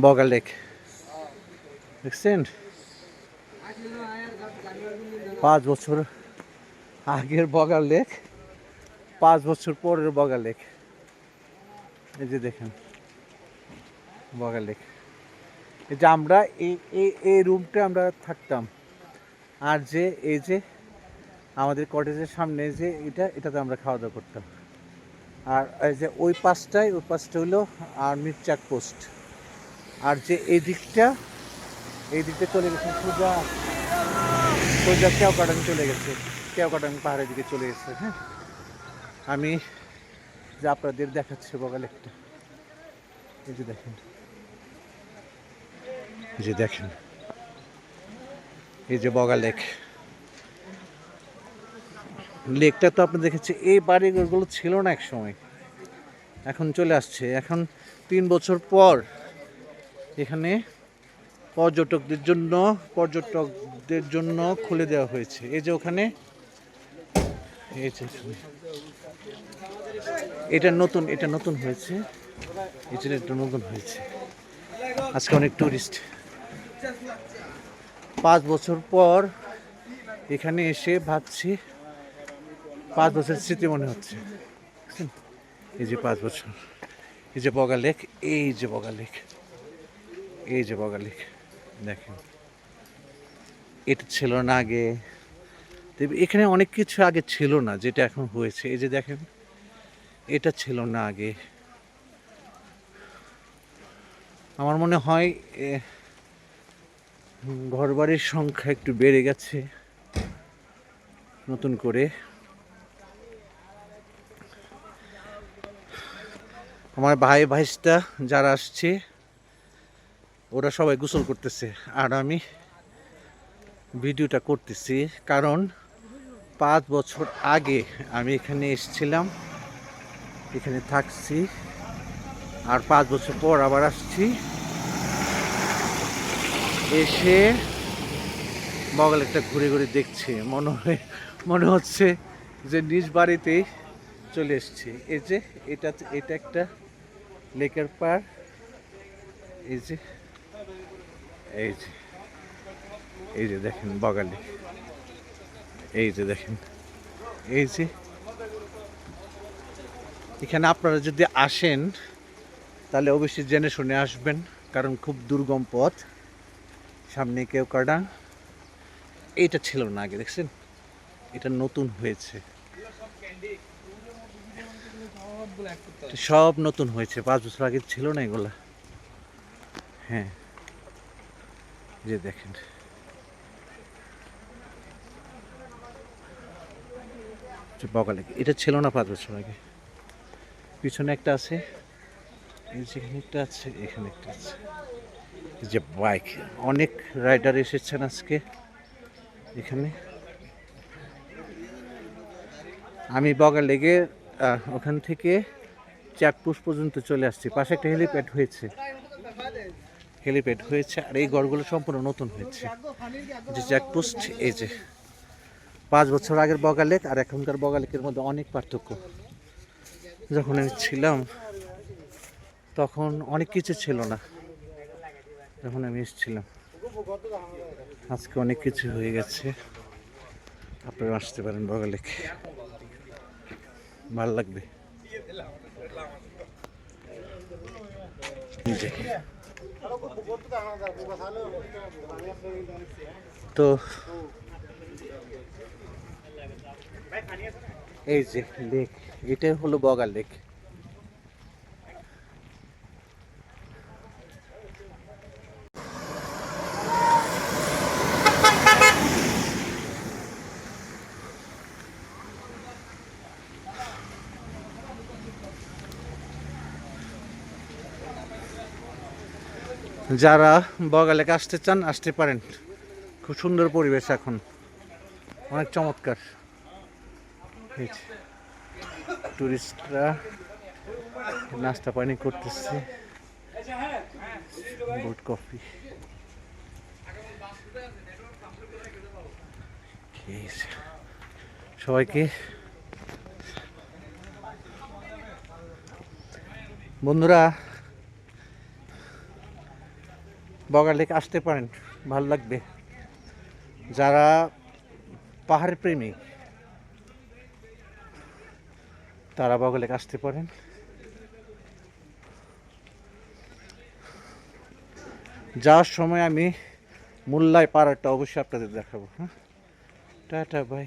বগা lake দেখছেন? পাঁচ বছর আগের বগা লেক পাঁচ বছর পরের বগা লেক এই যে দেখেন বগা লেক যে আমরা এই এই রুমটা আমরা থাকতাম। আর যে, এই যে আমাদের কটেজের সামনে যে এটা, এটাতে আমরা খাওয়া দাওয়া করতাম। আর এই যে ওই পাশটায়, ওই পাশটা হলো আর্মির চেকপোস্ট আর যে এই দিকটা এই দিকটা চলে গেছে সোজা সোজা কেওকাটাং চলে গেছে। কেওকাটাং পাহাড়ের দিকে চলে গেছে হ্যাঁ? আমি যে আপনাদের দেখাচ্ছি বগাল একটা। এই যে দেখেন। যে দেখেন, এই যে বগা লেক। লেকটা তো আপনি দেখেছি, এই বাড়িগুলো ছিল না এক সময় এখন চলে আসছে। এখন তিন বছর পর এখানে পর্যটকদের জন্য পর্যটকদের জন্য খুলে দেওয়া হয়েছে। এই যে ওখানে এটা নতুন এটা নতুন হয়েছে। এটা নতুন হয়েছে। আজকে অনেক টুরিস্ট পাঁচ বছর পর এখানে এসে ভাবছি, পাঁচ বছর স্মৃতি মনে হচ্ছে। এই যে পাঁচ বছর, এই যে বগা লেক, এই যে বগা লেক, এই যে বগা লেক, দেখেন। এটা ছিল না আগে। এখানে অনেক কিছু আগে ছিল না, যেটা এখন হয়েছে। এই যে দেখেন, এটা ছিল না আগে। আমার মনে হয় ঘরবাড়ির সংখ্যা একটু বেড়ে গেছে। নতুন করে। আমার ভাই ভাইসটা যারা আসছে, ওরা সবাই গোসল করতেছে। আর আমি ভিডিওটা করতেছি। কারণ পাঁচ বছর আগে আমি এখানে এসেছিলাম, এখানে থাকছি। আর পাঁচ বছর পর আবার আসছি। এসে বগল একটা ঘুরে ঘুরে দেখছে। মনে হয়, মনে হচ্ছে যে নিজ বাড়িতেই চলে এসছি। এই যে এটা এটা একটা লেকের পার। এই যে এই যে এই যে দেখেন বগালে। এই যে দেখেন, এই যে। এখানে আপনারা যদি আসেন, তাহলে অবশ্যই জেনে শুনে আসবেন, কারণ খুব দুর্গম পথ। সামনে কেউ কাটা। এটা ছিল না আগে, দেখছেন? এটা নতুন হয়েছে। সব নতুন হয়েছে, পাঁচ বছর আগে ছিল না এগুলা। হ্যাঁ। যে দেখেন। বগালে এটা ছিল না পাঁচ বছর আগে। পিছনে একটা আছে, এই যেখানে একটা আছে, এখানে একটা আছে। যে বাইক। অনেক রাইডার এসেছেন আজকে এখানে। আমি বগা লেগে ওখান থেকে চাকপুষ পর্যন্ত চলে আসছি। পাশে একটা হেলিপ্যাড হয়েছে। হেলিপ্যাড হয়েছে আর এই ঘরগুলো সম্পূর্ণ নতুন হয়েছে। যে চেকপোস্ট এই যে পাঁচ বছর আগের বগালেক আর এখনকার বগালেকের মধ্যে অনেক পার্থক্য। যখন আমি ছিলাম, তখন অনেক কিছু ছিল না। যখন আমি এসেছিলাম। আজকে অনেক কিছু হয়ে গেছে। আপনারা আসতে পারেন বগালেক। ভালো লাগবে। তো এই যে লেক, এটাই হলো বগা লেক। যারা বগালেকে আসতে চান, আসতে পারেন। খুব সুন্দর পরিবেশ এখন। অনেক চমৎকার। টুরিস্টরা নাস্তা পানি করতেছে। Boat coffee. সবাইকে। বন্ধুরা বগা লেক আসতে পারেন, ভালো লাগবে। যারা পাহাড় প্রেমী, তারা বগা লেক আসতে পারেন। যাওয়ার সময় আমি মোল্লায় পাড়াটা অবশ্যই আপনাদের দেখাবো হ্যাঁ? Tata bye